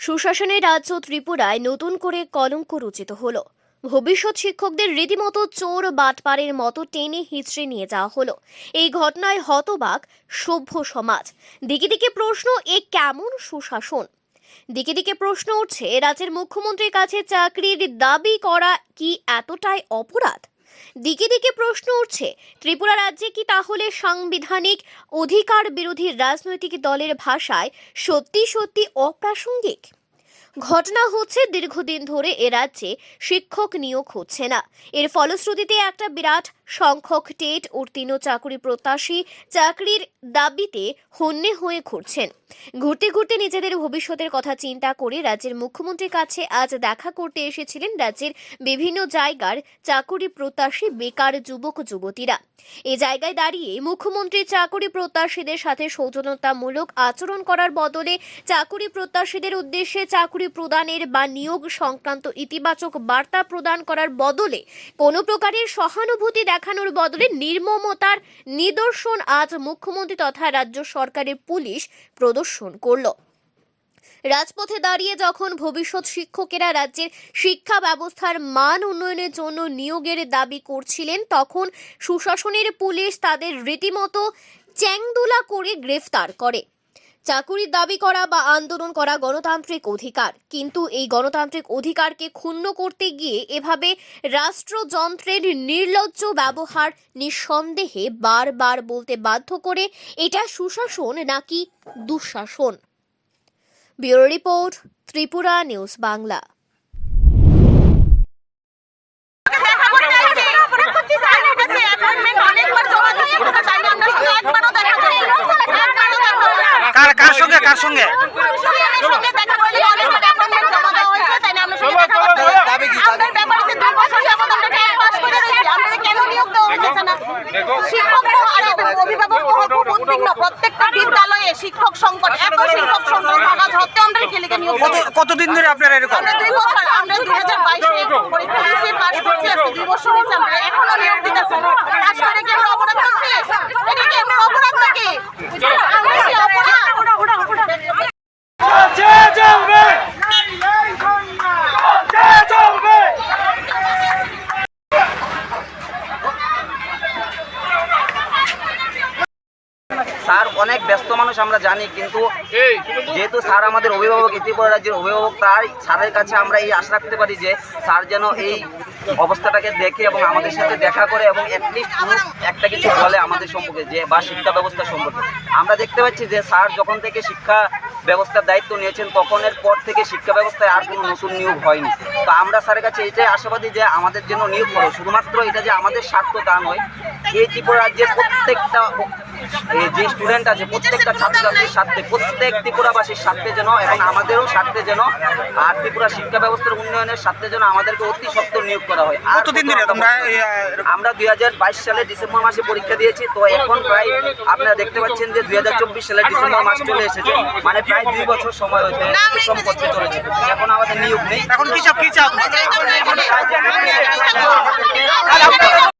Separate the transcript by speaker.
Speaker 1: সুশাসনের রাজ্য ত্রিপুরায় নতুন করে কলঙ্ক রচিত হলো। ভবিষ্যৎ শিক্ষকদের রীতিমতো চোর বাটপারের মতো টেনে হিচড়ে নিয়ে যাওয়া হলো। এই ঘটনায় হতবাক সভ্য সমাজ। দিকে দিকে প্রশ্ন, এ কেমন সুশাসন? দিকে দিকে প্রশ্ন উঠছে, রাজ্যের মুখ্যমন্ত্রীর কাছে চাকরির দাবি করা কি এতটাই অপরাধ? দিকে দিকে প্রশ্ন উঠছে, ত্রিপুরা রাজ্যে কি তাহলে সাংবিধানিক অধিকার বিরোধী রাজনৈতিক দলের ভাষায় সত্যি সত্যি অপ্রাসঙ্গিক? ঘটনা হচ্ছে দীর্ঘদিন ধরে এ রাজ্যে শিক্ষক নিয়োগ হচ্ছে না। এর ফলশ্রুতিতে একটা বিরাট সংখ্যক টেট উত্তীর্ণ চাকরি প্রত্যাশী চাকরির দাবিতে হন্যে হয়ে ঘুরছেন। ঘুরতে ঘুরতে নিজেদের ভবিষ্যতের কথা চিন্তা করে রাজ্যের মুখ্যমন্ত্রীর কাছে আজ দেখা করতে এসেছিলেন রাজ্যের বিভিন্ন জায়গার চাকরি প্রত্যাশী বেকার যুবক যুবতীরা। এ জায়গায় দাঁড়িয়ে মুখ্যমন্ত্রী চাকরি প্রত্যাশীদের সাথে সৌজন্যতামূলক আচরণ করার বদলে চাকরি প্রত্যাশীদের উদ্দেশ্যে চাকরি প্রদানের বা নিয়োগ সংক্রান্ত ইতিবাচক বার্তা প্রদান করার বদলে কোনো প্রকারের সহানুভূতি দেখানোর বদলে নির্মমতার নিদর্শন আজ মুখ্যমন্ত্রী তথা রাজ্য সরকারের পুলিশ প্রদর্শন করল। রাজপথে দাঁড়িয়ে যখন ভবিষ্যৎ শিক্ষকেরা রাজ্যের শিক্ষা ব্যবস্থার মান উন্নয়নের জন্য নিয়োগের দাবি করছিলেন, তখন সুশাসনের পুলিশ তাদের রীতিমতো চ্যাংদুলা করে গ্রেফতার করে। চাকুরির দাবি করা বা আন্দোলন করা গণতান্ত্রিক অধিকার। কিন্তু এই গণতান্ত্রিক অধিকারকে ক্ষুণ্ণ করতে গিয়ে এভাবে রাষ্ট্রযন্ত্রের নির্লজ্জ ব্যবহার নিঃসন্দেহে বারবার বলতে বাধ্য করে, এটা সুশাসন নাকি দুঃশাসন? Bureau report, Tripura news Bangla.
Speaker 2: কার সঙ্গে?
Speaker 3: শিক্ষক সংকট এত শিক্ষক সংকট থাকা সত্ত্বেও আমরা ছেলেকে নিয়োগ
Speaker 2: কতদিন ধরে আপনারা এরকম?
Speaker 3: আমরা দুই বছর আমরা দুই হাজার বাইশে পরীক্ষা দিয়েছি পাস করছি আজকে দুই বছর হয়েছে আমরা এখনও নিয়োগ দিতেছে পাস করে কি আমরা অপরাধ করছি এটা কি আমরা অপরাধ নাকি আমরা কি অপরাধ
Speaker 4: স্যার অনেক ব্যস্ত মানুষ আমরা জানি কিন্তু যেহেতু স্যার আমাদের অভিভাবক ত্রিপুরা রাজ্যের অভিভাবক তাই স্যারের কাছে আমরা এই আশা রাখতে পারি যে স্যার যেন এই অবস্থাটাকে দেখে এবং আমাদের সাথে দেখা করে এবং অ্যাটলিস্ট একটা কিছু বলে আমাদের সম্পর্কে যে বা শিক্ষা ব্যবস্থা সম্পর্কে। আমরা দেখতে পাচ্ছি যে স্যার যখন থেকে শিক্ষা ব্যবস্থার দায়িত্ব নিয়েছেন তখনের পর থেকে শিক্ষা ব্যবস্থায় আর কোনো নতুন নিয়োগ হয়নি। তো আমরা স্যারের কাছে এটাই আশাবাদী যে আমাদের জন্য নিয়োগ করে। শুধুমাত্র এটা যে আমাদের স্বার্থ তা নয় এই ত্রিপুরা রাজ্যের প্রত্যেকটা এই যে স্টুডেন্ট আছে প্রত্যেকটা ছাত্রছাত্রীর স্বার্থে প্রত্যেক ত্রিপুরাবাসীর স্বার্থে যেন এবং আমাদেরও স্বার্থে যেন আর ত্রিপুরা শিক্ষা ব্যবস্থার উন্নয়নের স্বার্থে যেন আমাদেরকে অতি সত্ত্বর নিয়োগ করা হয়। আর
Speaker 2: কতদিন ধরে তোমরা
Speaker 4: আমরা দুই হাজার বাইশ সালে ডিসেম্বর মাসে পরীক্ষা দিয়েছি তো এখন প্রায় আপনারা দেখতে পাচ্ছেন যে দুই হাজার চব্বিশ সালে ডিসেম্বর মাস চলে এসেছে। মানে প্রায় দুই বছর সময় হতে পরিশ্রম করতে চলেছে। এখন আমাদের নিয়োগ নেই।
Speaker 2: এখন কি চাপ কি চাও